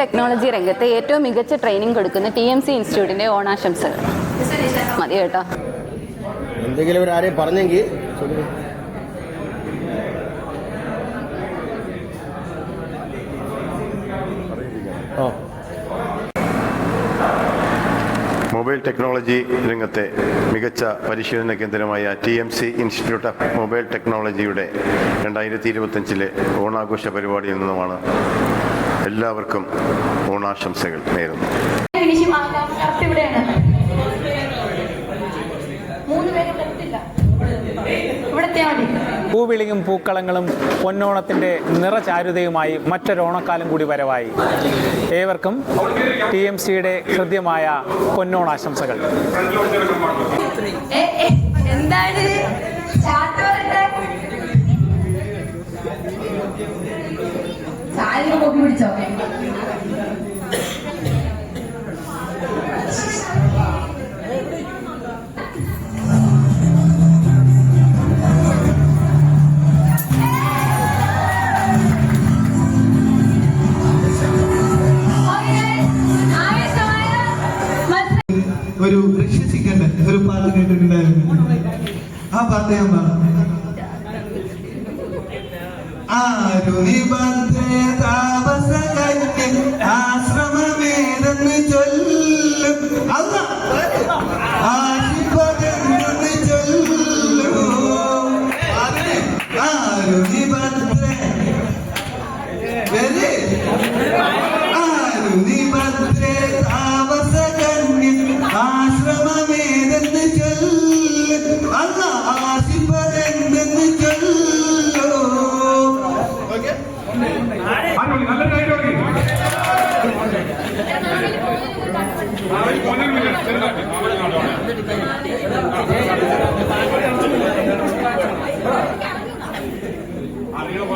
Technology രംഗത്തെ ഏറ്റവും മികച്ച ട്രെയിനിങ് കൊടുക്കുന്ന ടി എം സി ഇൻസ്റ്റിറ്റ്യൂട്ടിന്റെ ഓണാശംസകൾ. മതി കേട്ടോ. എന്തെങ്കിലും ഒരു ആരെയും പറഞ്ഞെങ്കിൽ. മൊബൈൽ ടെക്നോളജി രംഗത്തെ മികച്ച പരിശീലന കേന്ദ്രമായ T M C institute of mobile ടെക്നോളജിയുടെ രണ്ടായിരത്തി ഇരുപത്തഞ്ചിലെ ഓണാഘോഷ പരിപാടിയിൽ നിന്നുമാണ് എല്ലാവർക്കും ഓണാശംസകൾ നേരുന്നു. പൂവിളിയും പൂക്കളങ്ങളും പൊന്നോണത്തിന്റെ നിറചാരുതയുമായി മറ്റൊരു ഓണക്കാലം കൂടി വരവായി. ഏവർക്കും ടി എം സിയുടെ ഹൃദ്യമായ പൊന്നോണാശംസകൾ. കോപ്പി പിടിച്ചോ ഒരു രക്ഷിച്ചിക്കണ്ട ഒരു പാട്ട് കേട്ടിട്ടുണ്ടായിരുന്നു. ആ പാട്ട് ഞാൻ പാടാം ആരുണിഭദ്രേ താപസകന്യൻ ആശ്രമമേതെന്ന് ചൊല്ലും. അല്ല ആശിപ്പതെന്ന് ചൊല്ലും. അതിന്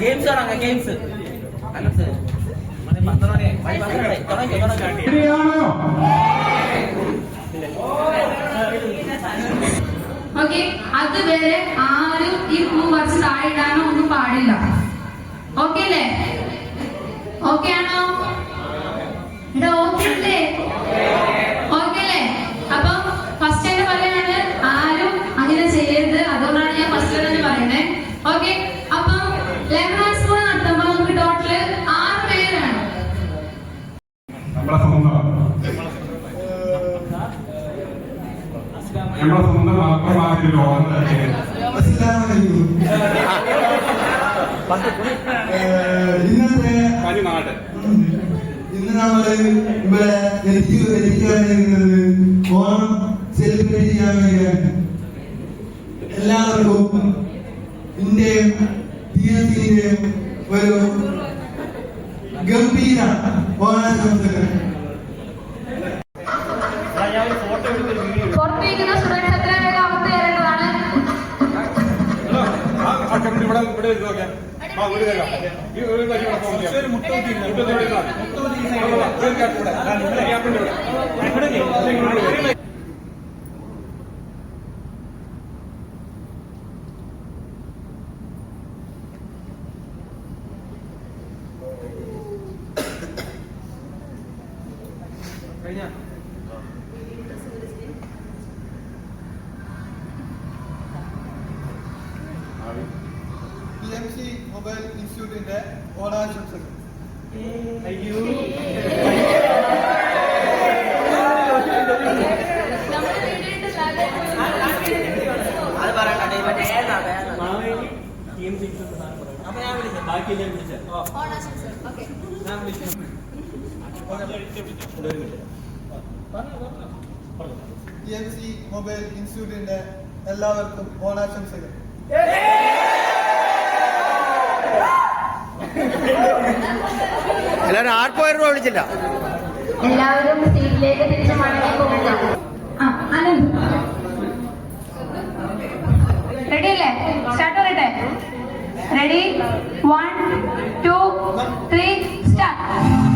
ഗെയിംസ് ആണ് ഗെയിംസ് സർ മണി പന്ത്രണ്ട് മണി. പന്ത്രണ്ട് തുടങ്ങി തുടങ്ങി. ഓക്കെ അതുവരെ ആരും ഈ പൂ കുറച്ച് താഴെ ഇടാനോ ഒന്നും പാടില്ല. ഓക്കെ അല്ലേ? ഓക്കെ ആണോ? ഇവിടെ ഓക്കെ അല്ലേ? ഓക്കെ അല്ലേ? അപ്പൊ ഫസ്റ്റ് തന്നെ പറയാണ് ആരും അങ്ങനെ ചെയ്യരുത്. അതുകൊണ്ടാണ് ഞാൻ ഫസ്റ്റ് തന്നെ പറയുന്നത് ഓക്കെ നമ്മളെ സ്വന്തം അപ്പമാക്കി ലോകം തന്നെ ഇന്നത്തെ ഇന്ന് ഇവിടെ എനിക്ക് ഓണം സെലിബ്രേറ്റ് ചെയ്യാൻ വേണ്ടിയാണ്. എല്ലാവർക്കും ഇന്ത്യയും സിന്റെയും ഒരു ഗംഭീര ഓണാശംസകൾ. ഇവിടെ ഇവിടെ ഇരുന്ന് നോക്കിയാ ആ ഒരു തരാം ഈ ഒരു കാര്യം ഇവിടെ ഫോൺ ചെയ്യാം മുട്ടൂത്തി മുട്ടൂത്തി ഇവിടെ ഇരുന്നാ മതി. ഒരു ഗ്യാപ്പ് ഇവിടെ. നിങ്ങളെ ഗ്യാപ്പിന്റെ ഇവിടെ. പി എം സി മൊബൈൽ ഇൻസ്റ്റിറ്റ്യൂട്ടിന്റെ ഓണാശംസകൾ. വിളിച്ചു ബാക്കി ഞാൻ വിളിച്ചു ഞാൻ വിളിച്ചു. പി എം സി മൊബൈൽ ഇൻസ്റ്റിറ്റ്യൂട്ടിന്റെ എല്ലാവർക്കും ഓണാശംസകൾ. എല്ലാവരും ആർക്കും രൂപ വിളിച്ചില്ല. എല്ലാവരും സീറ്റിലേക്ക് റെഡി അല്ലേ? സ്റ്റാർട്ട് പറയട്ടെ. Ready one two three start